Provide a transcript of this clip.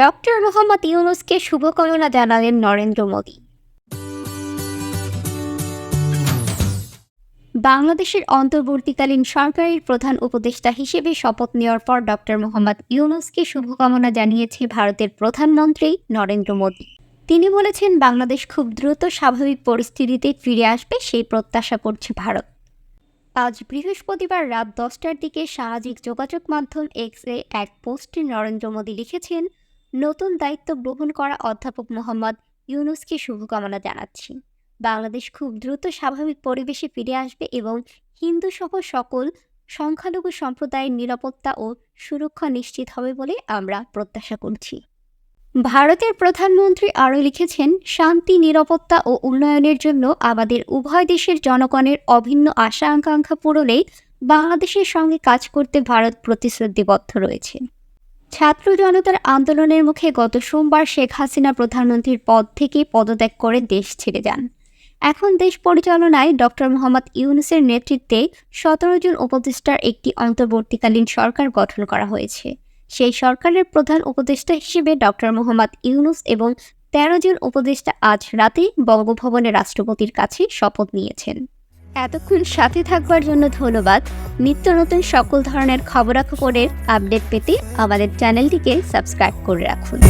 Doctor Mohammad ইউনুসকে শুভকামনা জানালেন নরেন্দ্র মোদী। বাংলাদেশের অন্তর্বর্তীকালীন সরকারের প্রধান উপদেষ্টা হিসেবে শপথ নেওয়ার পর ডক্টর মোহাম্মদ ইউনুসকে শুভকামনা জানিয়েছে ভারতের প্রধানমন্ত্রী নরেন্দ্র মোদী। তিনি বলেছেন, বাংলাদেশ খুব দ্রুত স্বাভাবিক পরিস্থিতিতে ফিরে আসবে, সেই প্রত্যাশা করছে ভারত। আজ বৃহস্পতিবার রাত দশটার দিকে সামাজিক যোগাযোগ মাধ্যম এক্স এক্সে এক পোস্টে নরেন্দ্র মোদী লিখেছেন নতুন দায়িত্ব গ্রহণ করা অধ্যাপক মোহাম্মদ ইউনুসকে শুভকামনা জানাচ্ছি। বাংলাদেশ খুব দ্রুত স্বাভাবিক পরিবেশে ফিরে আসবে এবং হিন্দু সহ সকল সংখ্যালঘু সম্প্রদায়ের নিরাপত্তা ও সুরক্ষা নিশ্চিত হবে বলে আমরা প্রত্যাশা করছি। ভারতের প্রধানমন্ত্রী আরও লিখেছেন, শান্তি, নিরাপত্তা ও উন্নয়নের জন্য আমাদের উভয় দেশের জনগণের অভিন্ন আশা আকাঙ্ক্ষা পূরণে বাংলাদেশের সঙ্গে কাজ করতে ভারত প্রতিশ্রুতিবদ্ধ রয়েছে। ছাত্র জনতার আন্দোলনের মুখে গত সোমবার শেখ হাসিনা প্রধানমন্ত্রীর পদ থেকে পদত্যাগ করে দেশ ছেড়ে যান। এখন দেশ পরিচালনায় ডক্টর মোহাম্মদ ইউনুসের নেতৃত্বে সতেরো জন উপদেষ্টার একটি অন্তর্বর্তীকালীন সরকার গঠন করা হয়েছে। সেই সরকারের প্রধান উপদেষ্টা হিসেবে ডক্টর মোহাম্মদ ইউনুস এবং তেরো জন উপদেষ্টা আজ রাতে বঙ্গভবনে রাষ্ট্রপতির কাছে শপথ নিয়েছেন। এতক্ষণ সাথে থাকবার জন্য ধন্যবাদ। নিত্য নতুন সকল ধরনের খবরাখবরের আপডেট পেতে আমাদের চ্যানেলটিকে সাবস্ক্রাইব করে রাখুন।